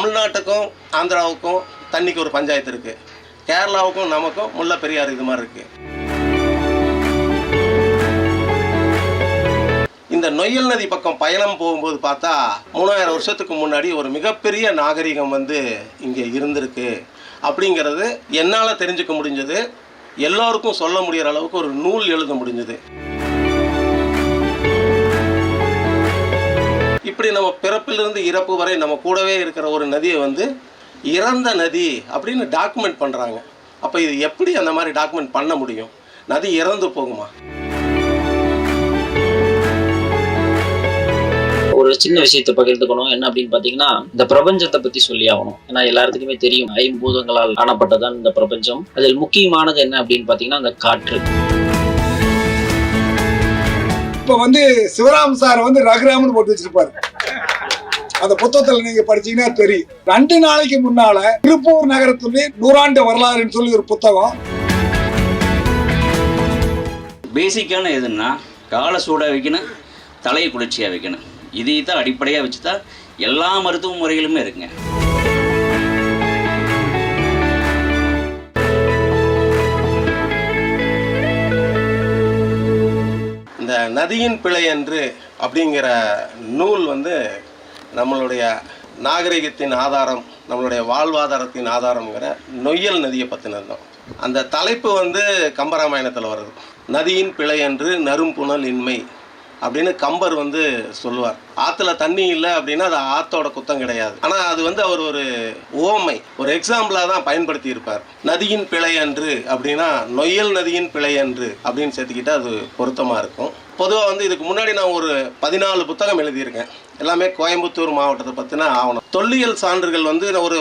தமிழ்நாட்டுக்கும் ஆந்திராவுக்கும் தண்ணிக்கு ஒரு பஞ்சாயத்து இருக்குது கேரளாவுக்கும் நமக்கும் முல்லை பெரியார் இது மாதிரி இருக்குது இந்த நொய்யல் நதி பக்கம் பயணம் போகும்போது பார்த்தா மூணாயிரம் வருஷத்துக்கு முன்னாடி ஒரு மிகப்பெரிய நாகரிகம் வந்து இங்கே இருந்திருக்கு. அப்படிங்கிறது என்னால் தெரிஞ்சுக்க முடிஞ்சது. எல்லோருக்கும் சொல்ல முடிகிற அளவுக்கு ஒரு நூல் எழுத முடிஞ்சது. இப்படி நம்ம பிறப்பிலிருந்து இறப்பு வரை நம்ம கூடவே இருக்கிற ஒரு நதியை வந்து இறந்த நதி அப்படின்னு டாக்குமெண்ட் பண்ணுறாங்க அப்போ இது எப்படி அந்த மாதிரி டாக்குமெண்ட் பண்ண முடியும்? நதி இறந்து போகுமா? ஒரு சின்ன விஷயத்தை பகிர்ந்துக்கணும். என்ன அப்படின்னு பாத்தீங்கன்னா இந்த பிரபஞ்சத்தை பத்தி சொல்லி ஆகணும். ஏன்னா எல்லாத்துக்குமே தெரியும் ஐம்பூதங்களால் காணப்பட்டதான் இந்த பிரபஞ்சம். அதில் முக்கியமானது என்ன அப்படின்னு பாத்தீங்கன்னா அந்த காற்று. இப்ப வந்து சிவராம் சார் வந்து ரகுராம்னு போட்டு வச்சிருப்பாரு. அந்த புத்தகத்துல நீங்க படிச்சீங்கன்னா தெரியும். ரெண்டு நாளைக்கு முன்னால திருப்பூர் நகரத்துடைய நூறாண்டு வரலாறுன்னு சொல்லி ஒரு புத்தகம். பேசிக்கான எதுன்னா காலை சூடாக வைக்கணும் தலையை குளிர்ச்சியாக வைக்கணும். இதை தான் அடிப்படையாக வச்சு தான் எல்லா மருத்துவ முறைகளுமே இருக்குங்க. நதியின் பிழை என்று அப்படிங்கிற நூல் வந்து நம்மளுடைய நாகரிகத்தின் ஆதாரம் நம்மளுடைய வாழ்வாதாரத்தின் ஆதாரங்கிற நொய்யல் நதியை பற்றினது தான். அந்த தலைப்பு வந்து கம்பராமாயணத்தில் வருது. நதியின் பிழை என்று நறும்புணல் இன்மை அப்படின்னு கம்பர் வந்து சொல்லுவார். ஆற்றுல தண்ணி இல்லை அப்படின்னா அது ஆற்றோட குத்தம் கிடையாது. ஆனால் அது வந்து அவர் ஒரு ஓமை ஒரு எக்ஸாம்பிளாக தான் பயன்படுத்தி இருப்பார் நதியின் பிழை அன்று அப்படின்னா நொய்யல் நதியின் பிழை அன்று அப்படின்னு சேர்த்துக்கிட்டா அது பொருத்தமாக இருக்கும். பொதுவாக வந்து இதுக்கு முன்னாடி நான் ஒரு பதினாலு புத்தகம் எழுதியிருக்கேன். எல்லாமே கோயம்புத்தூர் மாவட்டத்தை பற்றின ஆவணம். தொல்லியல் சான்றுகள் வந்து ஒரு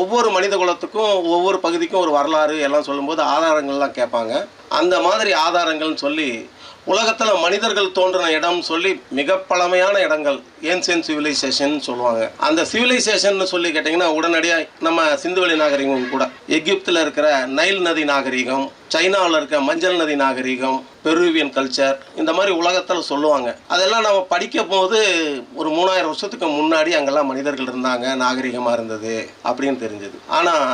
ஒவ்வொரு மனித குலத்துக்கும் ஒவ்வொரு பகுதிக்கும் ஒரு வரலாறு எல்லாம் சொல்லும்போது ஆதாரங்கள்லாம் கேட்பாங்க. அந்த மாதிரி ஆதாரங்கள்னு சொல்லி உலகத்தில் மனிதர்கள் தோன்றின இடம் சொல்லி மிக பழமையான இடங்கள். ஏன்சியன் சிவிலைசேஷன் சொல்லுவாங்க. அந்த சிவிலைசேஷன் சொல்லி கேட்டிங்கன்னா உடனடியாக நம்ம சிந்துவெளி நாகரிகம் கூட. எகிப்தில் இருக்கிற நைல் நதி நாகரிகம் சைனாவில் இருக்க மஞ்சள் நதி நாகரிகம் பெருவியன் கல்ச்சர் இந்த மாதிரி உலகத்தில் சொல்லுவாங்க. அதெல்லாம் நம்ம படிக்க போது ஒரு மூணாயிரம் வருஷத்துக்கு முன்னாடி அங்கெல்லாம் மனிதர்கள் இருந்தாங்க நாகரிகமாக இருந்தது அப்படின்னு தெரிஞ்சது. ஆனால்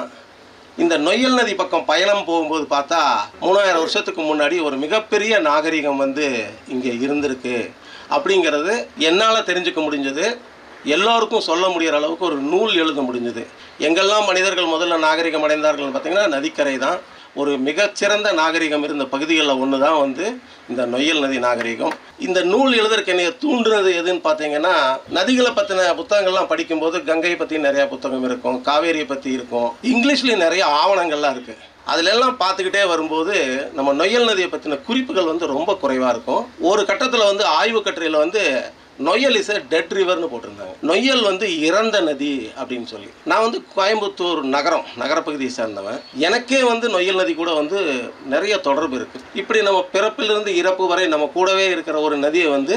இந்த நொய்யல் நதி பக்கம் பயணம் போகும்போது பார்த்தா மூணாயிரம் வருஷத்துக்கு முன்னாடி ஒரு மிகப்பெரிய நாகரிகம் வந்து இங்கே இருந்திருக்கு. அப்படிங்கிறது என்னால் தெரிஞ்சுக்க முடிஞ்சது. எல்லோருக்கும் சொல்ல முடியிற அளவுக்கு ஒரு நூல் எழுத முடிஞ்சது. எங்கெல்லாம் மனிதர்கள் முதல்ல நாகரிகம் அடைந்தார்கள் பார்த்திங்கன்னா நதிக்கரை தான். ஒரு மிகச்சிறந்த நாகரிகம் இருந்த பகுதிகளில் ஒன்று தான் வந்து இந்த நொய்யல் நதி நாகரிகம். இந்த நூல் எழுதற்கு என்னைய தூண்டுனது எதுன்னு பார்த்தீங்கன்னா நதிகளை பற்றின புத்தகங்கள்லாம் படிக்கும்போது கங்கையை பற்றி நிறையா புத்தகம் இருக்கும் காவேரியை பற்றி இருக்கும். இங்கிலீஷ்லேயும் நிறைய ஆவணங்கள்லாம் இருக்குது அதிலெல்லாம் பார்த்துக்கிட்டே வரும்போது நம்ம நொய்யல் நதியை பற்றின குறிப்புகள் வந்து ரொம்ப குறைவாக இருக்கும். ஒரு கட்டத்தில் வந்து ஆய்வு கட்டுரையில் வந்து நொய்யல் இஸ் டெட் ரிவர்னு போட்டிருந்தாங்க. நொய்யல் வந்து இறந்த நதி அப்படின்னு சொல்லி. நான் வந்து கோயம்புத்தூர் நகரம் நகரப்பகுதியை சேர்ந்தவன். எனக்கே வந்து நொய்யல் நதி கூட வந்து நிறைய தொடர்பு இருக்குது இப்படி நம்ம பிறப்பிலிருந்து இறப்பு வரை நம்ம கூடவே இருக்கிற ஒரு நதியை வந்து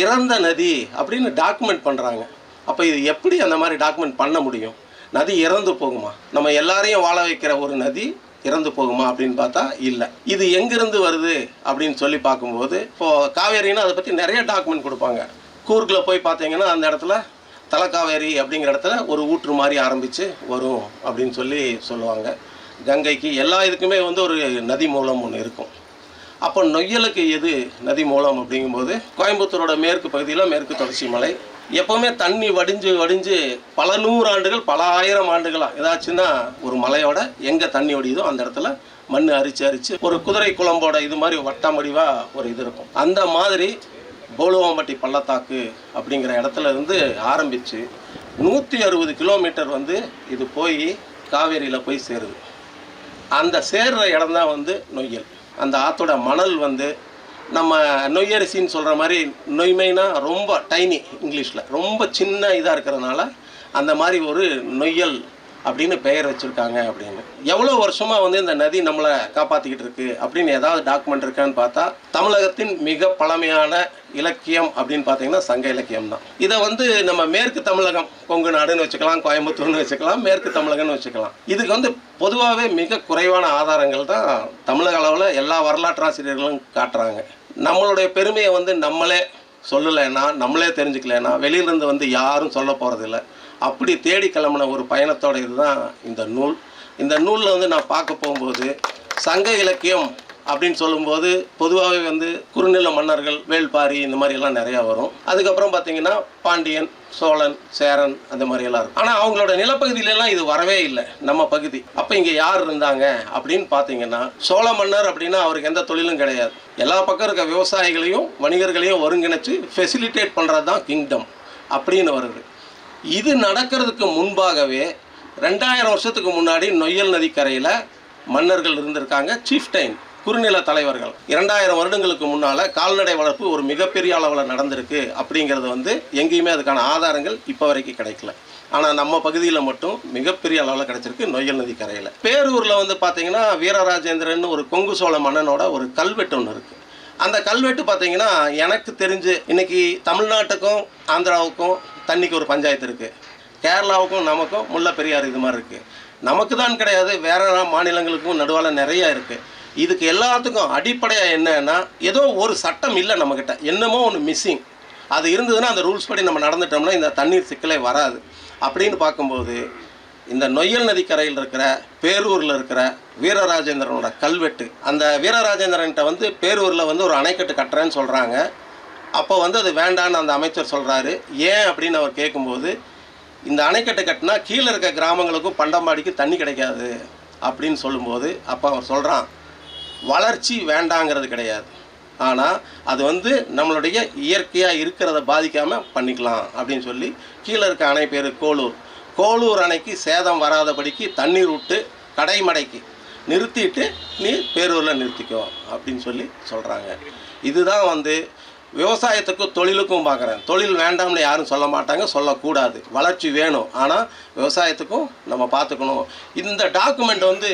இறந்த நதி அப்படின்னு டாக்குமெண்ட் பண்ணுறாங்க அப்போ இது எப்படி அந்த மாதிரி டாக்குமெண்ட் பண்ண முடியும்? நதி இறந்து போகுமா? நம்ம எல்லாரையும் வாழ வைக்கிற ஒரு நதி இறந்து போகுமா அப்படின்னு பார்த்தா இல்லை. இது எங்கிருந்து வருது அப்படின்னு சொல்லி பார்க்கும்போது இப்போது காவேரின்னு அதை பற்றி நிறைய டாக்குமெண்ட் கொடுப்பாங்க. கூர்க்கில் போய் பார்த்தீங்கன்னா அந்த இடத்துல தலக்காவேரி அப்படிங்கிற இடத்துல ஒரு ஊற்று மாதிரி ஆரம்பித்து வரும் அப்படின்னு சொல்லி சொல்லுவாங்க. கங்கைக்கு எல்லா இதுக்குமே வந்து ஒரு நதி மூலம் ஒன்று இருக்கும். அப்போ நொய்யலுக்கு எது நதி மூலம் அப்படிங்கும்போது கோயம்புத்தூரோட மேற்கு பகுதியில் மேற்கு தொடர்ச்சி மலை. எப்போவுமே தண்ணி வடிஞ்சு வடிஞ்சு பல நூறு ஆண்டுகள் பல ஆயிரம் ஆண்டுகளாக ஏதாச்சுன்னா ஒரு மலையோட எங்கே தண்ணி வடியுதோ அந்த இடத்துல மண் அரிச்சு அரிச்சு ஒரு குதிரை குழம்போட இது மாதிரி வட்டம் வடிவாக ஒரு இது இருக்கும். அந்த மாதிரி போலுவாம்பட்டி பள்ளத்தாக்கு அப்படிங்கிற இடத்துல இருந்து ஆரம்பித்து நூற்றி அறுபது கிலோமீட்டர் வந்து இது போய் காவேரியில் போய் சேருது. அந்த சேர்ற இடம் தான் வந்து நொய்யல். அந்த ஆற்றோட மணல் வந்து நம்ம நொய்யரிசின்னு சொல்கிற மாதிரி நொய்மைனா ரொம்ப டைனி இங்கிலீஷில் ரொம்ப சின்ன இதாக இருக்கிறதுனால அந்த மாதிரி ஒரு நொய்யல் அப்படின்னு பெயர் வச்சுருக்காங்க அப்படின்னு. எவ்வளோ வருஷமாக வந்து இந்த நதி நம்மளை காப்பாற்றிக்கிட்டு இருக்கு அப்படின்னு ஏதாவது டாக்குமெண்ட் இருக்கான்னு பார்த்தா தமிழகத்தின் மிக பழமையான இலக்கியம் அப்படின்னு பார்த்தீங்கன்னா சங்க இலக்கியம் தான். இதை வந்து நம்ம மேற்கு தமிழகம் கொங்கு நாடுன்னு வச்சுக்கலாம் கோயம்புத்தூர்னு வச்சுக்கலாம் மேற்கு தமிழகம்னு வச்சுக்கலாம். இதுக்கு வந்து பொதுவாகவே மிக குறைவான ஆதாரங்கள் தான் தமிழக அளவில் எல்லா வரலாற்றாசிரியர்களும் காட்டுறாங்க. நம்மளுடைய பெருமையை வந்து நம்மளே சொல்லலைன்னா நம்மளே தெரிஞ்சுக்கலைன்னா வெளியிலேருந்து வந்து யாரும் சொல்ல போகிறதில்ல அப்படி தேடி கிளம்பின ஒரு பயணத்தோட இதுதான் இந்த நூல். இந்த நூலில் வந்து நான் பார்க்க போகும்போது சங்க இலக்கியம் அப்படின்னு சொல்லும்போது பொதுவாகவே வந்து குறுநில மன்னர்கள் வேள்பாரி இந்த மாதிரி எல்லாம் நிறையா வரும். அதுக்கப்புறம் பார்த்தீங்கன்னா பாண்டியன் சோழன் சேரன் அந்த மாதிரி எல்லாம் இருக்கும். ஆனால் அவங்களோட நிலப்பகுதியிலலாம் இது வரவே இல்லை நம்ம பகுதி. அப்போ இங்கே யார் இருந்தாங்க அப்படின்னு பார்த்தீங்கன்னா சோழ மன்னர் அப்படின்னா அவருக்கு எந்த தொழிலும் கிடையாது. எல்லா பக்கம் இருக்க விவசாயிகளையும் வணிகர்களையும் ஒருங்கிணைச்சு ஃபெசிலிட்டேட் பண்ணுறது தான் கிங்டம் அப்படின்னு வருது. இது நடக்கிறதுக்கு முன்பாகவே ரெண்டாயிரம் வருஷத்துக்கு முன்னாடி நொய்யல் நதிக்கரையில் மன்னர்கள் இருந்திருக்காங்க. சீஃப்டைன் குறுநில தலைவர்கள். இரண்டாயிரம் வருடங்களுக்கு முன்னால் கால்நடை வளர்ப்பு ஒரு மிகப்பெரிய அளவில் நடந்திருக்கு அப்படிங்கிறது வந்து எங்கேயுமே அதுக்கான ஆதாரங்கள் இப்போ வரைக்கும் கிடைக்கல. ஆனால் நம்ம பகுதியில் மட்டும் மிகப்பெரிய அளவில் கிடைச்சிருக்கு நொய்யல் நதி கரையில் பேரூரில் வந்து பார்த்தீங்கன்னா வீரராஜேந்திரன் ஒரு கொங்கு சோழ மன்னனோட ஒரு கல்வெட்டு ஒன்று இருக்குது அந்த கல்வெட்டு பார்த்தீங்கன்னா எனக்கு தெரிஞ்சு இன்னைக்கு தமிழ்நாட்டுக்கும் ஆந்திராவுக்கும் தண்ணிக்கு ஒரு பஞ்சாயத்து இருக்குது கேரளாவுக்கும் நமக்கும் முல்லை பெரியாறு இது மாதிரி இருக்குது நமக்கு தான் கிடையாது வேற மாநிலங்களுக்கும் நடுவால் நிறைய இருக்குது இதுக்கு எல்லாத்துக்கும் அடிப்படையாக என்னன்னா ஏதோ ஒரு சட்டம் இல்லை நம்மக்கிட்ட என்னமோ ஒன்று மிஸ்ஸிங் அது இருந்ததுன்னா அந்த ரூல்ஸ் படி நம்ம நடந்துட்டோம்னா இந்த தண்ணீர் சிக்கலே வராது. அப்படின்னு பார்க்கும்போது இந்த நொய்யல் நதிக்கரையில் இருக்கிற பேரூரில் இருக்கிற வீரராஜேந்திரனோட கல்வெட்டு. அந்த வீரராஜேந்திரன்கிட்ட வந்து பேரூரில் வந்து ஒரு அணைக்கட்டு கட்டுறேன்னு சொல்கிறாங்க அப்போ வந்து அது வேண்டான்னு அந்த அமைச்சர் சொல்கிறாரு ஏன் அப்படின்னு அவர் கேட்கும்போது இந்த அணைக்கட்டு கட்டினா கீழே இருக்க கிராமங்களுக்கும் பண்டம்பாடிக்கு தண்ணி கிடைக்காது அப்படின்னு சொல்லும்போது அப்போ அவர் சொல்கிறான் வளர்ச்சி வேண்டாங்கிறது கிடையாது. ஆனால் அது வந்து நம்மளுடைய இயற்கையாக இருக்கிறத பாதிக்காமல் பண்ணிக்கலாம் அப்படின்னு சொல்லி கீழே இருக்க அணை பேர் கோளூர் கோளூர் அணைக்கு சேதம் வராதபடிக்கு தண்ணீர் விட்டு கடைமடைக்கு நிறுத்திட்டு நீ பேரூரில் நிறுத்திக்கோ அப்படின்னு சொல்லி சொல்கிறாங்க இதுதான் வந்து விவசாயத்துக்கும் தொழிலுக்கும் பார்க்குறேன். தொழில் வேண்டாம்னு யாரும் சொல்ல மாட்டாங்க சொல்லக்கூடாது. வளர்ச்சி வேணும். ஆனால் விவசாயத்துக்கும் நம்ம பார்த்துக்கணும். இந்த டாக்குமெண்ட் வந்து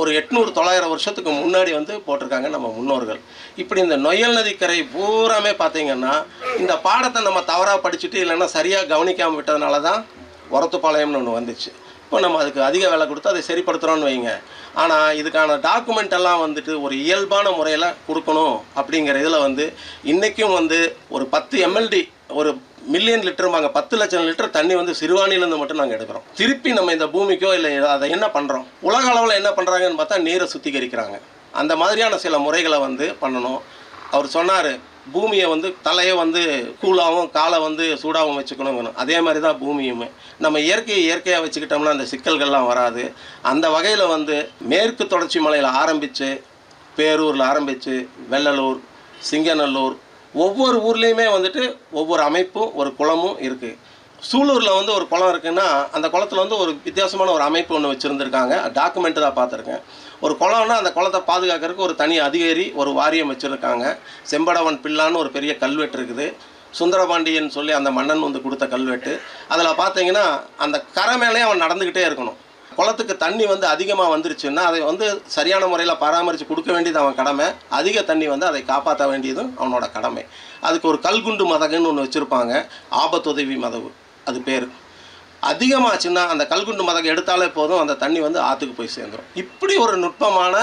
ஒரு எட்நூறு தொள்ளாயிரம் வருஷத்துக்கு முன்னாடி வந்து போட்டிருக்காங்க நம்ம முன்னோர்கள். இப்படி இந்த நொயல் நதிக்கரை பூராமே பார்த்தீங்கன்னா இந்த பாடத்தை நம்ம தவறாக படிச்சுட்டு இல்லைன்னா சரியாக கவனிக்காமல் விட்டதுனால தான் உரத்துப்பாளையம்னு ஒன்று வந்துச்சு. இப்போ நம்ம அதுக்கு அதிக விலை கொடுத்து அதை சரிப்படுத்துகிறோன்னு வைங்க. ஆனால் இதுக்கான டாக்குமெண்ட் எல்லாம் வந்துட்டு ஒரு இயல்பான முறையில் கொடுக்கணும் அப்படிங்கிற இதில் வந்து இன்றைக்கும் வந்து ஒரு பத்து எம்எல்டி ஒரு மில்லியன் லிட்டருமாங்க பத்து லட்சம் லிட்டர் தண்ணி வந்து சிறுவாணிலேருந்து மட்டும் நாங்கள் எடுக்கிறோம். திருப்பி நம்ம இந்த பூமிக்கோ இல்லை அதை என்ன பண்ணுறோம் உலக அளவில் என்ன பண்ணுறாங்கன்னு பார்த்தா நீரை சுத்திகரிக்கிறாங்க. அந்த மாதிரியான சில முறைகளை வந்து பண்ணணும். அவர் சொன்னார் பூமியை வந்து தலையை வந்து கூலாகவும் காலை வந்து சூடாகவும் வச்சுக்கணுங்கணும் அதே மாதிரி தான் பூமியுமே. நம்ம இயற்கையை இயற்கையாக வச்சுக்கிட்டோம்னா அந்த சிக்கல்கள்லாம் வராது. அந்த வகையில் வந்து மேற்கு தொடர்ச்சி மலையில் ஆரம்பித்து பேரூரில் ஆரம்பித்து வெள்ளலூர் சிங்கநல்லூர் ஒவ்வொரு ஊர்லேயுமே வந்துட்டு ஒவ்வொரு அமைப்பும் ஒரு குளமும் இருக்குது சூலூரில் வந்து ஒரு குளம் இருக்குன்னா அந்த குளத்துல வந்து ஒரு வித்தியாசமான ஒரு அமைப்பு ஒன்று வச்சுருந்துருக்காங்க. டாக்குமெண்ட் தான் பார்த்துருக்கேன். ஒரு குளம்னா அந்த குளத்தை பாதுகாக்கிறதுக்கு ஒரு தனி அதிகாரி ஒரு வாரியம் வச்சுருக்காங்க. செம்படவன் பிள்ளான்னு ஒரு பெரிய கல்வெட்டு இருக்குது. சுந்தரபாண்டியன் சொல்லி அந்த மன்னன் வந்து கொடுத்த கல்வெட்டு. அதில் பார்த்தீங்கன்னா அந்த கரை மேலே அவன் நடந்துக்கிட்டே இருக்கணும். குளத்துக்கு தண்ணி வந்து அதிகமாக வந்துருச்சுன்னா அதை வந்து சரியான முறையில் பராமரித்து கொடுக்க வேண்டியது அவன் கடமை. அதிக தண்ணி வந்து அதை காப்பாற்ற வேண்டியதும் அவனோட கடமை. அதுக்கு ஒரு கல்குண்டு மதகுன்னு ஒன்று வச்சுருப்பாங்க. ஆபத்துதவி மதவு அது பேர். அதிகமாச்சுன்னா அந்த கல்குண்டு மதகு எடுத்தாலே போதும் அந்த தண்ணி வந்து ஆற்றுக்கு போய் சேர்ந்துடும் இப்படி ஒரு நுட்பமான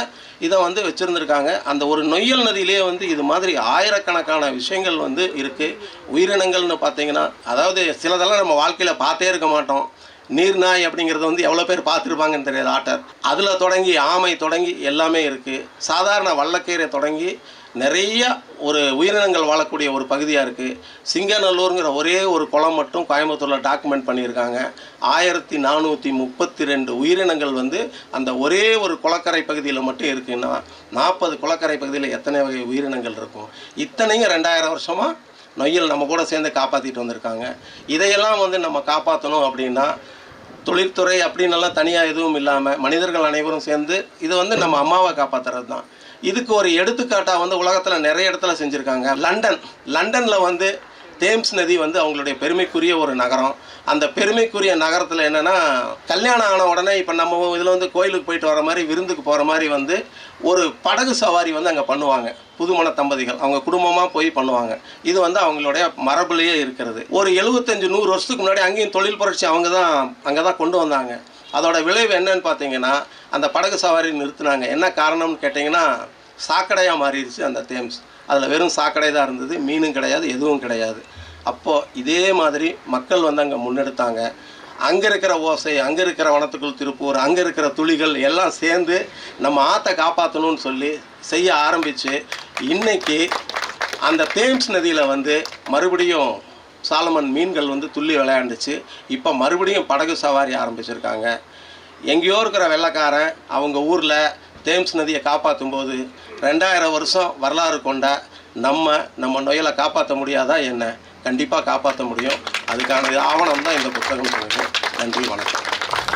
இதை வந்து வச்சுருந்துருக்காங்க. அந்த ஒரு நொய்யல் நதியிலே வந்து இது மாதிரி ஆயிரக்கணக்கான விஷயங்கள் வந்து இருக்குது உயிரினங்கள்னு பார்த்தீங்கன்னா அதாவது சிலதெல்லாம் நம்ம வாழ்க்கையில் பார்த்தே இருக்க மாட்டோம். நீர்நாய் அப்படிங்கிறது வந்து எவ்வளோ பேர் பார்த்துருப்பாங்கன்னு தெரியாது ஆட்டர். அதில் தொடங்கி ஆமை தொடங்கி எல்லாமே இருக்குது சாதாரண வல்லக்கீரை தொடங்கி நிறைய ஒரு உயிரினங்கள் வாழக்கூடிய ஒரு பகுதியாக இருக்குது சிங்கநல்லூருங்கிற ஒரே ஒரு குளம் மட்டும் கோயம்புத்தூரில் டாக்குமெண்ட் பண்ணியிருக்காங்க. ஆயிரத்தி நானூற்றி முப்பத்தி ரெண்டு உயிரினங்கள் வந்து அந்த ஒரே ஒரு குளக்கரை பகுதியில் மட்டும் இருக்குன்னா நாற்பது குளக்கரை பகுதியில் எத்தனை வகை உயிரினங்கள் இருக்கும்? இத்தனையும் ரெண்டாயிரம் வருஷமாக நொய்யல் நம்ம கூட சேர்ந்து காப்பாற்றிட்டு வந்திருக்காங்க. இதையெல்லாம் வந்து நம்ம காப்பாற்றணும் அப்படின்னா தொழில்துறை அப்படின்னெல்லாம் தனியாக எதுவும் இல்லாமல் மனிதர்கள் அனைவரும் சேர்ந்து இது வந்து நம்ம அம்மாவை காப்பாற்றுறது தான் இதுக்கு ஒரு எடுத்துக்காட்டாக வந்து உலகத்தில் நிறைய இடத்துல செஞ்சுருக்காங்க. லண்டன். லண்டனில் வந்து தேம்ஸ் நதி வந்து அவங்களுடைய பெருமைக்குரிய ஒரு நகரம். அந்த பெருமைக்குரிய நகரத்தில் என்னென்னா கல்யாணம் ஆன உடனே இப்போ நம்ம இதில் வந்து கோயிலுக்கு போயிட்டு வர மாதிரி விருந்துக்கு போகிற மாதிரி வந்து ஒரு படகு சவாரி வந்து அங்கே பண்ணுவாங்க. புதுமண தம்பதிகள் அவங்க குடும்பமாக போய் பண்ணுவாங்க. இது வந்து அவங்களுடைய மரபுலேயே இருக்கிறது. ஒரு எழுபத்தஞ்சு நூறு வருஷத்துக்கு முன்னாடி அங்கேயும் தொழில் புரட்சி அவங்க தான் அங்கே தான் கொண்டு வந்தாங்க. அதோட விளைவு என்னன்னு பார்த்தீங்கன்னா அந்த படகு சவாரி நிறுத்தினாங்க. என்ன காரணம்னு கேட்டிங்கன்னா சாக்கடையாக மாறிடுச்சு அந்த தேம்ஸ். அதில் வெறும் சாக்கடை தான் இருந்தது மீனும் கிடையாது எதுவும் கிடையாது. அப்போது இதே மாதிரி மக்கள் வந்து அங்கே முன்னெடுத்தாங்க. அங்கே இருக்கிற ஓசை அங்கே இருக்கிற வனத்துக்குள் திருப்பூர் அங்கே இருக்கிற துளிகள் எல்லாம் சேர்ந்து நம்ம ஆற்றை காப்பாற்றணும்னு சொல்லி செய்ய ஆரம்பித்து இன்னைக்கு அந்த தேம்ஸ் நதியில் வந்து மறுபடியும் சாலமன் மீன்கள் வந்து துள்ளி விளையாண்டுச்சு. இப்போ மறுபடியும் படகு சவாரி ஆரம்பிச்சிருக்காங்க. எங்கேயோ இருக்கிற வெள்ளைக்காரன் அவங்க ஊரில் தேம்ஸ் நதியை காப்பாற்றும் போது ரெண்டாயிரம் வருஷம் வரலாறு கொண்ட நம்ம நம்ம நொயலை காப்பாற்ற முடியாதா என்ன? கண்டிப்பாக காப்பாற்ற முடியும். அதுக்கான ஆவணம் தான் இந்த புத்தகம் நன்றி வணக்கம்.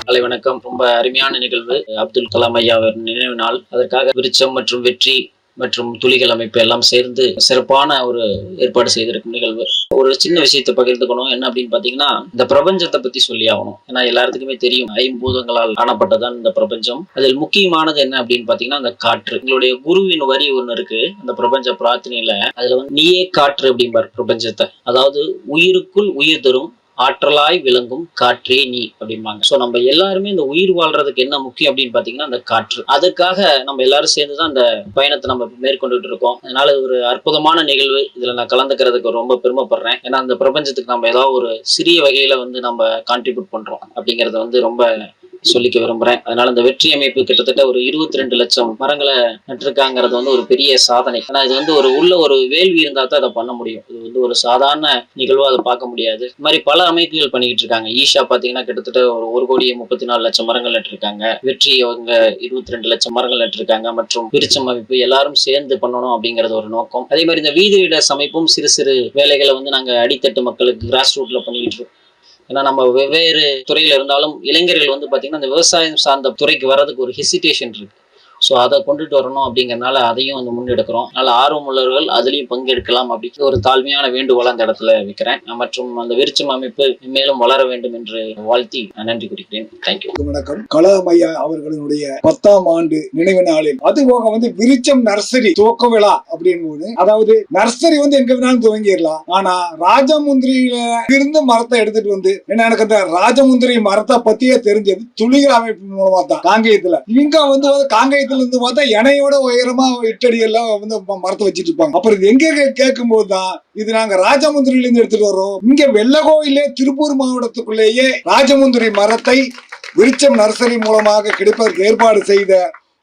காலை வணக்கம். ரொம்ப அருமையான நிகழ்வு. அப்துல் கலாம் ஐயா நினைவு நாள். அதற்காக விருச்சம் மற்றும் வெற்றி மற்றும் துளிகள் அமைப்பு எல்லாம் சேர்ந்து சிறப்பான ஒரு ஏற்பாடு செய்திருக்கும் நிகழ்வு. ஒரு சின்ன விஷயத்தை பகிர்ந்துக்கணும். என்ன அப்படின்னு பாத்தீங்கன்னா இந்த பிரபஞ்சத்தை பத்தி சொல்லி ஆகணும். ஏன்னா எல்லாத்துக்குமே தெரியும் ஐம்பூதங்களால் காணப்பட்டதான் இந்த பிரபஞ்சம். அதில் முக்கியமானது என்ன அப்படின்னு பாத்தீங்கன்னா அந்த காற்று. எங்களுடைய குருவின் வரி ஒண்ணு இருக்கு அந்த பிரபஞ்ச பிரார்த்தனையில. அதுல வந்து நீயே காற்று அப்படிம்பார் பிரபஞ்சத்தை. அதாவது உயிருக்குள் உயிர் தரும் ஆற்றலாய் விளங்கும் காற்றே நீ அப்படிம்பாங்க. ஸோ நம்ம எல்லாருமே இந்த உயிர் வாழ்றதுக்கு என்ன முக்கியம் அப்படின்னு பாத்தீங்கன்னா அந்த காற்று. அதுக்காக நம்ம எல்லாரும் சேர்ந்து தான் அந்த பயணத்தை நம்ம மேற்கொண்டுட்டு இருக்கோம் அதனால ஒரு அற்புதமான நிகழ்வு. இதுல நான் கலந்துக்கிறதுக்கு ரொம்ப பெருமைப்படுறேன். ஏன்னா அந்த பிரபஞ்சத்துக்கு நம்ம ஏதாவது ஒரு சிறிய வகையில வந்து நம்ம கான்ட்ரிபியூட் பண்றோம் அப்படிங்கறத வந்து ரொம்ப சொல்லிக்க விரும்புறேன். அதனால இந்த வெற்றி அமைப்பு கிட்டத்தட்ட ஒரு இருபத்தி ரெண்டு லட்சம் மரங்களை நட்டிருக்காங்கிறது வந்து ஒரு பெரிய சாதனை. ஆனா இது வந்து ஒரு உள்ள ஒரு வேள்வி இருந்தா தான் அதை பண்ண முடியும். இது வந்து ஒரு சாதாரண நிகழ்வா அதை பார்க்க முடியாது. இது மாதிரி பல அமைப்புகள் பண்ணிக்கிட்டு இருக்காங்க. ஈஷா பாத்தீங்கன்னா கிட்டத்தட்ட ஒரு ஒரு கோடியே முப்பத்தி நாலு லட்சம் மரங்கள் நட்டிருக்காங்க. வெற்றி அவங்க இருபத்தி ரெண்டு லட்சம் மரங்கள் நட்டிருக்காங்க. மற்றும் விருச்சம் அமைப்பு எல்லாரும் சேர்ந்து பண்ணணும் அப்படிங்கறது ஒரு நோக்கம். அதே மாதிரி இந்த வீதி விடஸ் சமைப்பும் சிறு சிறு வேலைகளை வந்து நாங்க அடித்தட்டு மக்களுக்கு கிராஸ் ரூட்ல பண்ணிக்கிட்டு இருக்கோம். ஏன்னா நம்ம வெவ்வேறு துறையில இருந்தாலும் இளைஞர்கள் வந்து பாத்தீங்கன்னா அந்த விவசாயம் சார்ந்த துறைக்கு வர்றதுக்கு ஒரு ஹெசிடேஷன் இருக்கு. ஸோ அதை கொண்டுட்டு வரணும் அப்படிங்கறனால அதையும் வந்து முன்னெடுக்கிறோம். அதனால ஆர்வம் உள்ளவர்கள் அதுலயும் பங்கெடுக்கலாம் அப்படின்னு ஒரு தாழ்மையான வேண்டுகோள் அந்த இடத்துல வைக்கிறேன். மற்றும் அந்த விருச்சம் அமைப்பு மேலும் வளர வேண்டும் என்று வாழ்த்தி நான் நன்றி குறிக்கிறேன் தேங்க்யூ வணக்கம். கலாமையா அவர்களுடைய பத்தாம் ஆண்டு நினைவு நாளில் அது போக வந்து விருச்சம் நர்சரி துவக்க விழா அப்படின்னு போது அதாவது நர்சரி வந்து எங்க வேணாலும் துவங்கிடலாம். ஆனா ராஜமுந்திரியில இருந்து மரத்தை எடுத்துட்டு வந்து என்ன எனக்கு அந்த ராஜமுந்திரி மரத்தை பத்தியே தெரிஞ்சது துளிகள் அமைப்பு மூலமா தான் காங்கேயத்துல. இங்க வந்து வந்து காங்கேயத்துல இருந்து பார்த்தா எனையோட உயரமா எட்டடி எல்லாம் வந்து மரத்தை வச்சிட்டு இருப்பாங்க அப்புறம் இது எங்க கேட்கும் போது தான் இது நாங்க ராஜமுந்திரில இருந்து எடுத்துட்டு வரோம் இங்க வெள்ளகோயிலே திருப்பூர் மாவட்டத்துக்குள்ளேயே ராஜமுந்திரி மரத்தை விருச்சம் நர்சரி மூலமாக கிடைப்பதற்கு ஏற்பாடு செய்த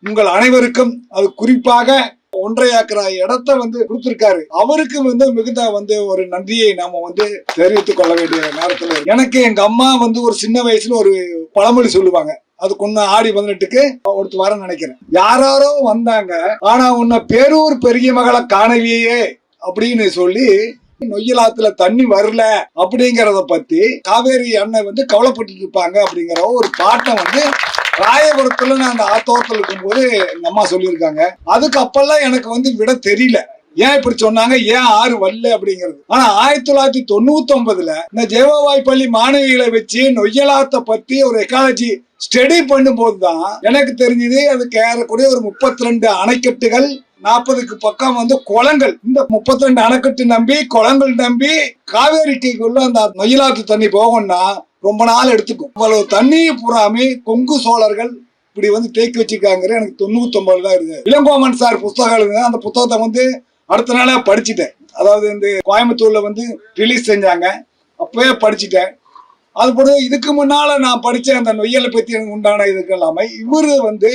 உங்கள் அனைவருக்கும் அது குறிப்பாக ஒன்றை ஏக்கரா இடத்த வந்து கொடுத்திருக்காரு. அவருக்கு வந்து மிகுந்த வந்து ஒரு நன்றியை நாம வந்து தெரிவித்துக் கொள்ள வேண்டிய நேரத்துல எனக்கு எங்க அம்மா வந்து ஒரு சின்ன வயசுல ஒரு பழமொழி சொல்லுவாங்க. அது கொன்ன ஆடி பதினெட்டுக்கு ஒருத்தர் வர நினைக்கிறேன். யாராரோ வந்தாங்க. ஆனா உன்னை பேரூர் பெரிய மகளை காணவியே அப்படின்னு சொல்லி நொய்யலாத்துல தண்ணி வரல அப்படிங்கறத பத்தி காவேரி அண்ணன் வந்து கவலைப்பட்டு இருப்பாங்க அப்படிங்கிற ஒரு பாட்டை வந்து ராயபுரத்துல நான் அந்த இருக்கும் இருக்கும்போது எங்க அம்மா சொல்லியிருக்காங்க. அதுக்கு அப்பெல்லாம் எனக்கு வந்து விட தெரியல. ஏன் இப்படி சொன்னாங்க? ஏன் ஆறு வரல அப்படிங்கிறது. ஆனா ஆயிரத்தி தொள்ளாயிரத்தி தொண்ணூத்தி ஒன்பதுல இந்த ஜெயவாய்ப்பள்ளி மாணவிகளை வச்சு நொய்யலாத்தை பத்தி ஒரு எக்காலஜி ஸ்டடி பண்ணும்போது தான் எனக்கு தெரிஞ்சது அதுக்கு ஏறக்கூடிய ஒரு முப்பத்தி ரெண்டு அணைக்கட்டுகள் நாற்பதுக்கு பக்கம் வந்து குளங்கள். இந்த முப்பத்தி ரெண்டு அணைக்கட்டு நம்பி குளங்கள் நம்பி காவேரிக்குள்ள அந்த நொய்யலாத்து தண்ணி போகணும்னா ரொம்ப நாள் எடுத்துக்கும். அவ்வளவு தண்ணியை பூராமே கொங்கு சோழர்கள் இப்படி வந்து தேக்கி வச்சிருக்காங்க எனக்கு தொண்ணூத்தி ஒன்பது தான் இருக்கு இளங்கோமன் சார் புஸ்தகம் அந்த புத்தகத்தை வந்து அடுத்த நாளே படிச்சுட்டேன். அதாவது இந்த கோயம்புத்தூர்ல வந்து ரிலீஸ் செஞ்சாங்க. அப்பவே படிச்சுட்டேன். அது போல இதுக்கு முன்னால நான் படிச்ச அந்த நொய்யலை பத்தி எனக்கு உண்டான இதுக்கு எல்லாமே இவரு வந்து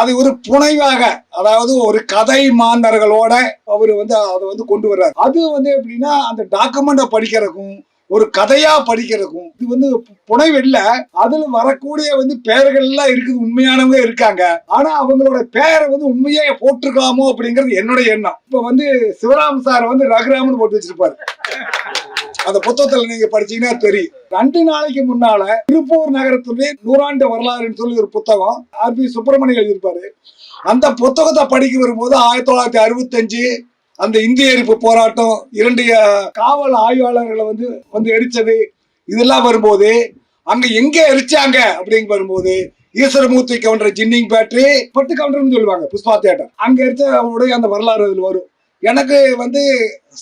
அது ஒரு புனைவாக அதாவது ஒரு கதை மாந்தர்களோட அவர் வந்து அதை வந்து கொண்டு வர்றாரு. அது வந்து எப்படின்னா அந்த டாக்குமெண்ட்டை படிக்கிறதுக்கும் ஒரு கதையா படிக்கிறதுக்கும் இது வந்து புனைவில்ல அதுல வரக்கூடிய வந்து பெயர்கள் எல்லாம் இருக்குது உண்மையானவங்க இருக்காங்க. ஆனா அவங்களோட பெயரை வந்து உண்மையே போட்டிருக்கலாமோ அப்படிங்கிறது என்னுடைய எண்ணம். இப்ப வந்து சிவராம் சார் வந்து ரகுராமன் போட்டு வச்சிருப்பாரு. அந்த புத்தகத்துல நீங்க படிச்சீங்கன்னா தெரியும். ரெண்டு நாளைக்கு முன்னால திருப்பூர் நகரத்துடைய நூறாண்டு வரலாறுன்னு சொல்லி ஒரு புத்தகம் ஆர் பி சுப்பிரமணியம் எழுதியிருப்பாரு. அந்த புத்தகத்தை படிக்க வரும்போது ஆயிரத்தி தொள்ளாயிரத்தி அறுபத்தஞ்சு அந்த இந்திய எரிப்பு போராட்டம் இரண்டு காவல் ஆய்வாளர்களை வந்து வந்து எரிச்சது இதெல்லாம் வரும்போது அங்க எங்க எரிச்சாங்க அப்படின்னு வரும்போது ஈஸ்வரமூர்த்தி கவுண்டர் ஜின்னிங் பேட்டரி பட்டு கவுண்டர்னு சொல்லுவாங்க புஷ்பா தியேட்டர். அங்க எரிச்ச அவங்களுடைய அந்த வரலாறு அதில் வரும். எனக்கு வந்து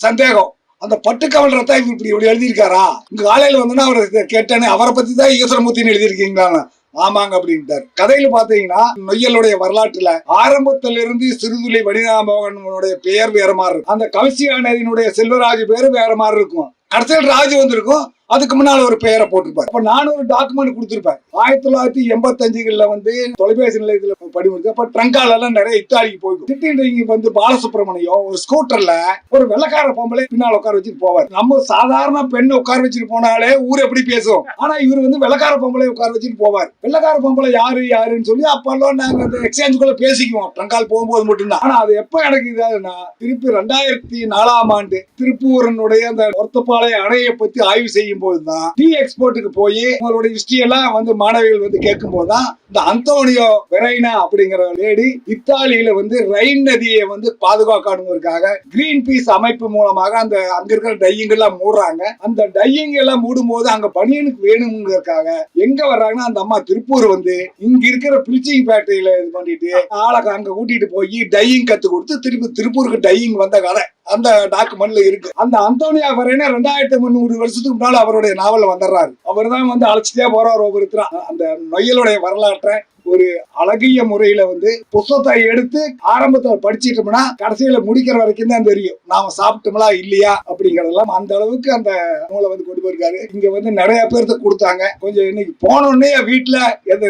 சந்தேகம். அந்த பட்டு கவல் தான் இவர் இப்படி இப்படி எழுதியிருக்காரா? இங்க காலையில வந்தோன்னா அவரை கேட்டேன்னு அவரை பத்தி தான் ஈஸ்வரமூர்த்தின்னு எழுதியிருக்கீங்களா ஆமாங்க அப்படின்ட்டார். கதையில பாத்தீங்கன்னா நொய்யலுடைய வரலாற்றுல ஆரம்பத்துல இருந்து சிறுதுளி வடிநாமோகனுடைய பெயர் வேற மாதிரி இருக்கும். அந்த கவிசியா நதியினுடைய செல்வராஜ் பேரு வேற மாதிரி இருக்கும். கடைசியில் ராஜு வந்திருக்கும். அதுக்கு முன்னால ஒரு பெயரை போட்டிருப்பாரு. அப்ப நானும் ஒரு டாக்குமெண்ட் கொடுத்திருப்பேன் ஆயிரத்தி தொள்ளாயிரத்தி எண்பத்தஞ்சுகள்ல வந்து தொலைபேசி நிலையத்துல படிமுறை அப்ப ட்ரங்கால எல்லாம் நிறைய இத்தாலிக்கு போயிருக்கும் திடீர்னு வந்து பாலசுப்ரமணியம் ஒரு ஸ்கூட்டர்ல ஒரு வெள்ளக்கார பொம்பளை பின்னால் உட்கார வச்சுட்டு போவார். நம்ம சாதாரண பெண் உட்கார வச்சுட்டு போனாலே ஊர் எப்படி பேசும்? ஆனா இவர் வந்து வெள்ளக்கார பொம்பளை உட்கார வச்சுட்டு போவார். வெள்ளக்கார பொம்பளை யாரு யாருன்னு சொல்லி அப்பெல்லாம் நாங்க அந்த எக்ஸ்சேஞ்சுக்குள்ள பேசிக்குவோம். ட்ரங்கால் போகும்போது மட்டும்தான். ஆனா அது எப்ப எனக்கு இதாகுதுன்னா திருப்பி ரெண்டாயிரத்தி நாலாம் ஆண்டு திருப்பூரனுடைய அந்த ஒருத்தப்பாளைய அணையை பத்தி ஆய்வு செய்யும் போதுதான் டீ எக்ஸ்போர்ட்டுக்கு போய் உங்களோட ஹிஸ்டரி எல்லாம் வந்து மாணவிகள் வந்து கேட்கும் போதுதான் இந்த அந்தோனியோ வெரைனா அப்படிங்கிற லேடி இத்தாலியில வந்து ரைன் நதியை வந்து பாதுகாக்கணுங்கிறதுக்காக கிரீன் பீஸ் அமைப்பு மூலமாக அந்த அங்க இருக்கிற டையிங் எல்லாம் மூடுறாங்க. அந்த டையிங் எல்லாம் மூடும் போது அங்க பனியனுக்கு வேணுங்கிறதுக்காக எங்க வர்றாங்கன்னா அந்த அம்மா திருப்பூர் வந்து இங்க இருக்கிற பிளிச்சிங் ஃபேக்டரியில இது பண்ணிட்டு ஆளை அங்க கூட்டிட்டு போய் டையிங் கத்து கொடுத்து திருப்பி திருப்பூருக்கு டையிங் வந்த கதை. அந்த டாக்குமெண்ட்ல இருக்கு. அந்த அந்தோனியா வரைனா ரெண்டாயிரத்தி முந்நூறு வருஷத்துக்கு முன்னால அவருடைய நாவல் வந்துடுறாரு அவர் தான் வந்து அழைச்சிட்டே போறார் ஒவ்வொருத்தரும் அந்த நொய்யலுடைய வரலாற்றை ஒரு அழகிய முறையில வந்து புத்தகத்தை எடுத்து ஆரம்பத்துல படிச்சிட்டோம்னா கடைசியில முடிக்கிற வரைக்கும் தான் தெரியும். நாம சாப்பிட்டோம்களா இல்லையா அப்படிங்கறதெல்லாம் அந்த அளவுக்கு அந்த நூலை வந்து கொண்டு போயிருக்காரு. இங்க வந்து நிறைய பேருக்கு கொடுத்தாங்க. கொஞ்சம் இன்னைக்கு போனோடனே வீட்டுல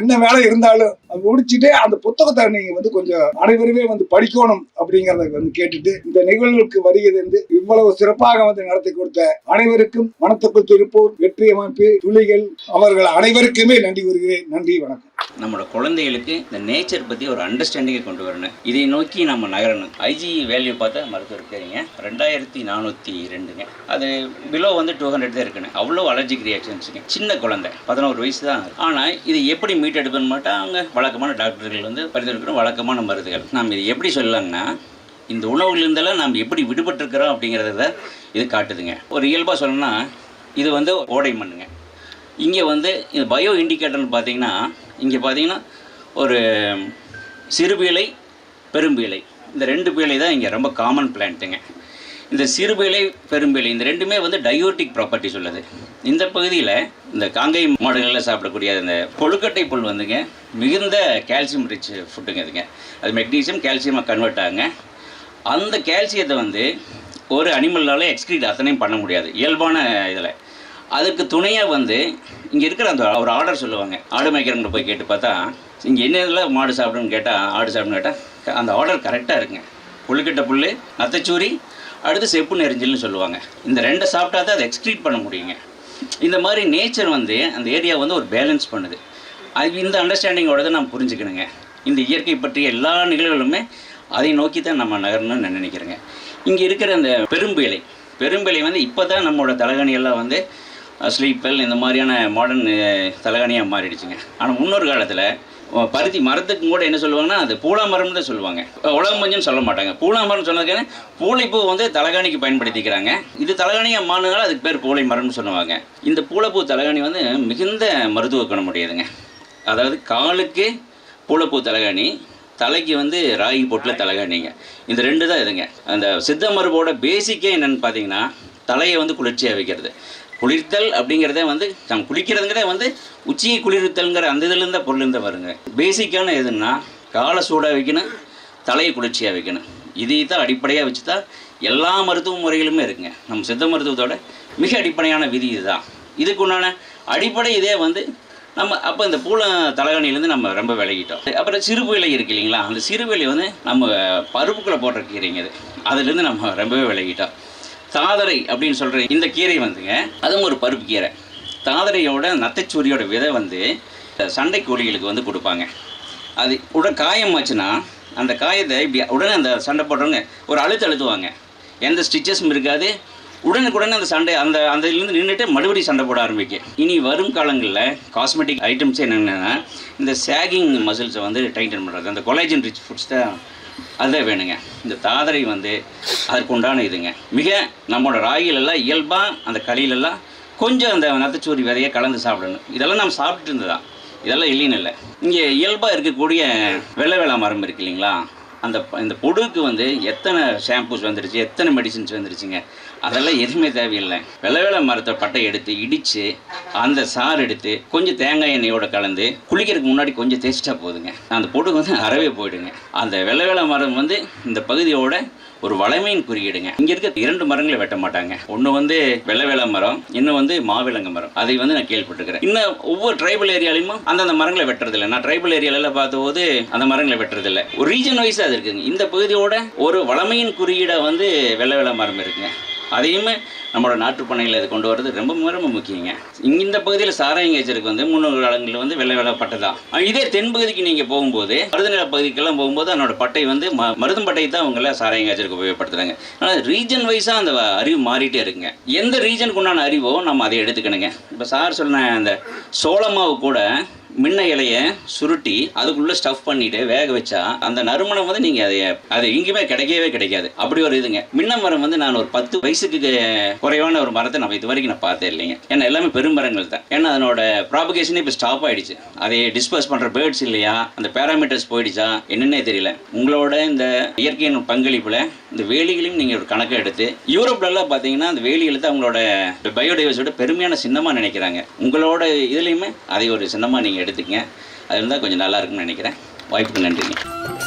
என்ன வேலை இருந்தாலும் முடிச்சுட்டு அந்த புத்தகத்தை நீங்க வந்து கொஞ்சம் அனைவருமே வந்து படிக்கணும் அப்படிங்கறத வந்து கேட்டுட்டு இந்த நிகழ்வுக்கு வருகிறது வந்து இவ்வளவு சிறப்பாக வந்து நடத்தி கொடுத்த அனைவருக்கும் மனத்துக்குள் திருப்பூர் வெற்றி அமைப்பு துளிகள் அவர்கள் அனைவருக்குமே நன்றி கூறுகிறேன். நன்றி வணக்கம். நம்மளோட குழந்தைகளுக்கு இந்த நேச்சர் பற்றி ஒரு அண்டர்ஸ்டாண்டிங்கை கொண்டு வரணும். இதை நோக்கி நம்ம நகரணும். ஐஜி வேல்யூ பார்த்தா மருத்துவர் இருக்காங்க ரெண்டாயிரத்தி நானூற்றி ரெண்டுங்க. அது பிலோ வந்து டூ ஹண்ட்ரட் தான் இருக்குன்னு அவ்வளோ அலர்ஜிக் ரியாக்ஷன்ஸுங்க சின்ன குழந்தை பதினோரு வயசு தான் ஆனால் இது எப்படி மீட் எடுப்பேன்னு மட்டும் அவங்க வழக்கமான டாக்டர்கள் வந்து பரிந்துரைக்கிற வழக்கமான மருந்துகள். நாம் இது எப்படி சொல்லலாங்கன்னா இந்த உணவுகளிலிருந்தெல்லாம் நாம் எப்படி விடுபட்டிருக்கிறோம் அப்படிங்கிறத இது காட்டுதுங்க. ஒரு இயல்பாக சொல்லணும்னா இது வந்து ஓடை மண்ணுங்க. இங்கே வந்து இது பயோ இண்டிகேட்டர்னு பார்த்தீங்கன்னா இங்கே பார்த்தீங்கன்னா ஒரு சிறுபீலை பெரும்பீலை இந்த ரெண்டு பீலை தான் இங்கே ரொம்ப காமன் பிளான்ட்டுங்க இந்த சிறுபீலை பெரும்பீலை இந்த ரெண்டுமே வந்து டயோட்டிக் ப்ராப்பர்ட்டிஸ் உள்ளது. இந்த பகுதியில் இந்த காங்கை மாடுகளில் சாப்பிடக்கூடிய அந்த கொழுக்கட்டை புல் வந்துங்க மிகுந்த கால்சியம் ரிச் ஃபுட்டுங்க இதுங்க அது மெக்னீசியம் கால்சியமாக கன்வெர்ட் ஆகுங்க. அந்த கால்சியத்தை வந்து ஒரு அனிமல்னால எக்ஸ்க்ரீட் அத்தனையும் பண்ண முடியாது. இயல்பான இதில். அதுக்கு துணையாக வந்து இங்கே இருக்கிற அந்த ஒரு ஆர்டர் சொல்லுவாங்க. ஆடு மேய்க்கிறவங்க போய் கேட்டு பார்த்தா இங்கே என்ன இதில் மாடு சாப்பிடணும்னு கேட்டால் ஆடு சாப்பிடணும்னு கேட்டால் அந்த ஆர்டர் கரெக்டாக இருக்குங்க. புல்லுக்கிட்ட புல் நத்தைச்சூரி அடுத்து செப்பு நெறிஞ்சல்னு சொல்லுவாங்க. இந்த ரெண்டை சாப்பிட்டா தான் அதை எக்ஸ்க்ரீட் பண்ண முடியுங்க. இந்த மாதிரி நேச்சர் வந்து அந்த ஏரியா வந்து ஒரு பேலன்ஸ் பண்ணுது. அது இந்த அண்டர்ஸ்டாண்டிங்கோட தான் நம்ம புரிஞ்சுக்கணுங்க. இந்த இயற்கை பற்றிய எல்லா நிகழ்வுகளுமே அதை நோக்கி தான் நம்ம நகரணும்னு நான் நினைக்கிறேங்க. இங்கே இருக்கிற அந்த பெரும்பிலை பெரும்பிலை வந்து இப்போ தான் நம்மளோட தலைகணியெல்லாம் வந்து ஸ்லீப்பல் இந்த மாதிரியான மாடர்ன் தலைகாணியாக மாறிடுச்சுங்க. ஆனால் முன்னொரு காலத்தில் பருத்தி மரத்துக்கும் கூட என்ன சொல்லுவாங்கன்னா அது பூலா மரம்னு தான் சொல்லுவாங்க. உலகம் மஞ்சள்னு சொல்ல மாட்டாங்க. பூலா மரம் சொன்னதுக்கான பூளைப்பூ வந்து தலகாணிக்கு பயன்படுத்திக்கிறாங்க. இது தலகாணியாக மாறினால அதுக்கு பேர் பூளை மரம்னு சொல்லுவாங்க. இந்த பூளைப்பூ தலகாணி வந்து மிகுந்த மருத்துவ குணம் உடையதுங்க அதாவது காலுக்கு பூளைப்பூ தலகாணி தலைக்கு வந்து ராகி பொட்டில் தலகாணிங்க இந்த ரெண்டு தான் இதுங்க. அந்த சித்த மரபோட பேசிக்கே என்னென்னு பார்த்தீங்கன்னா தலையை வந்து குளிர்ச்சியாக வைக்கிறது. குளிர்த்தல் அப்படிங்கிறதே வந்து நம்ம குளிக்கிறதுங்கிறதே வந்து உச்சியை குளிர்த்தல்ங்கிற அந்த இதுலேருந்து தான் வருங்க பேசிக்கான எதுன்னா காலை சூடாக வைக்கணும் தலையை குளிர்ச்சியாக வைக்கணும். இதை தான் அடிப்படையாக வச்சு தான் எல்லா மருத்துவ முறைகளுமே இருக்குங்க. நம்ம சித்த மருத்துவத்தோட மிக அடிப்படையான விதி இதுதான். இதுக்கு உண்டான அடிப்படை இதே வந்து நம்ம அப்போ இந்த பூல தலைகாணிலேருந்து நம்ம ரொம்ப விலகிட்டோம். அப்புறம் சிறுபுயலை இருக்கு இல்லைங்களா? அந்த சிறுபுயலை வந்து நம்ம பருப்புக்குள்ளே போடுற அது அதுலேருந்து நம்ம ரொம்பவே விலகிட்டோம். தாதரை அப்படின்னு சொல்கிற இந்த கீரை வந்துங்க. அதுவும் ஒரு பருப்பு கீரை. தாதரையோட நத்தைச்சூரியோட விதை வந்து சண்டை கோழிகளுக்கு வந்து கொடுப்பாங்க. அது உடன் காயமாச்சுன்னா அந்த காயத்தை இப்படி உடனே அந்த சண்டை போடுறவங்க ஒரு அழுத்து அழுத்துவாங்க. எந்த ஸ்டிச்சஸும் இருக்காது. உடனுக்குடனே அந்த சண்டை அந்த அந்த இதுலேருந்து நின்றுட்டு மறுபடியும் சண்டை போட ஆரம்பிக்கும் இனி வரும் காலங்களில் காஸ்மெட்டிக் ஐட்டம்ஸ் என்னென்னா இந்த சேகிங் மசில்ஸை வந்து டைட்டன் பண்ணுறது அந்த கொலாஜன் ரிச் ஃபுட்ஸ் தான் அதுதான் வேணுங்க. இந்த தாதரை வந்து அதற்கு உண்டான இதுங்க. மிக நம்மளோட ராகிலெல்லாம் இயல்பாக அந்த களியிலெல்லாம் கொஞ்சம் அந்த நத்தைச்சூரி விதையை கலந்து சாப்பிடணும். இதெல்லாம் நம்ம சாப்பிட்டுட்டு இருந்ததா இதெல்லாம் இல்லைன்னு இல்லை. இங்கே இயல்பாக இருக்கக்கூடிய வெள்ளை வேளா மரம் இருக்கு இல்லைங்களா? அந்த இந்த பொடுக்கு வந்து எத்தனை ஷாம்பூஸ் வந்துருச்சு? எத்தனை மெடிசின்ஸ் வந்துருச்சுங்க? அதெல்லாம் எதுவுமே தேவையில்லை. வெள்ளை வேலை மரத்தை பட்டை எடுத்து இடித்து அந்த சாறு எடுத்து கொஞ்சம் தேங்காய் எண்ணெயோட கலந்து குளிக்கிறதுக்கு முன்னாடி கொஞ்சம் தேய்ச்சிட்டா போதுங்க. அந்த பொட்டுக்கு வந்து அறவே போயிடுங்க. அந்த வெள்ளை வேலை மரம் வந்து இந்த பகுதியோட ஒரு வளமையின் குறியீடுங்க. இங்க இருக்க இரண்டு மரங்களை வெட்ட மாட்டாங்க. ஒன்று வந்து வெள்ளை வேலை மரம் இன்னும் வந்து மாவிலங்க மரம். அதை வந்து நான் கேள்விப்பட்டிருக்கிறேன். இன்னும் ஒவ்வொரு ட்ரைபல் ஏரியாலையும் அந்தந்த மரங்களை வெட்டுறதில்லை. நான் ட்ரைபல் ஏரியால பார்த்தபோது அந்த மரங்களை வெட்டுறதில்லை. ஒரு ரீஜன் வைஸாக அது இருக்குங்க. இந்த பகுதியோட ஒரு வளமையின் குறியீடை வந்து வெள்ளை வேலை மரம் இருக்குங்க. அதையுமே நம்மளோட நாட்டுப் பண்ணையில் இது கொண்டு வரது ரொம்ப ரொம்ப முக்கியங்க. இங்கே இந்த பகுதியில் சாராயங்கேச்சருக்கு வந்து முன்னூறு காலங்களில் வந்து வெள்ளை வெள்ளை பட்டை தான் இதே இதே தென்பகுதிக்கு நீங்கள் போகும்போது மருதநில பகுதிக்கெல்லாம் போகும்போது அதனோட பட்டை வந்து ம மருதம் பட்டை தான் அவங்கள சாராயங்கேச்சருக்கு உபயோகப்படுத்துறாங்க. ஆனால் ரீஜன் வைஸாக அந்த அறிவு மாறிட்டே இருக்குங்க. எந்த ரீஜனுக்கு உண்டான அறிவோ நம்ம அதை எடுத்துக்கணுங்க. இப்போ சார் சொன்ன அந்த சோளமாவு கூட மின்ன இலைய சுருட்டி அதுக்குள்ள ஸ்டஃப் பண்ணிட்டு வேக வச்சா அந்த நறுமணம் வந்து நீங்க அதை அது எங்கேயுமே கிடைக்கவே கிடைக்காது. அப்படி ஒரு இதுங்க. மின்ன மரம் வந்து நான் ஒரு பத்து வயசுக்கு குறைவான ஒரு மரத்தை நம்ம இது வரைக்கும் நான் பார்த்தே இல்லைங்க. ஏன்னா எல்லாமே பெருமரங்கள் தான். ஏன்னா அதனோட ப்ராபகேஷனே இப்போ ஸ்டாப் ஆயிடுச்சு. அதை டிஸ்பர்ஸ் பண்ற பேர்ட்ஸ் இல்லையா? அந்த பேராமீட்டர்ஸ் போயிடுச்சா? என்னன்னே தெரியல. உங்களோட இந்த இயற்கையின் பங்களிப்புல இந்த வேலிகளையும் நீங்க ஒரு கணக்கு எடுத்து யூரோப்லலாம் பார்த்தீங்கன்னா அந்த வேலிகளை தான் அவங்களோட பயோடைவர்சிட்டியோட பெருமையான சின்னமா நினைக்கிறாங்க. உங்களோட இதுலேயுமே அதை ஒரு சின்னமா நீங்க எடுத்துக்கங்க. அது இருந்தால் கொஞ்சம் நல்லா இருக்கும்னு நினைக்கிறேன். வாய்ப்புக்கு நன்றிங்க.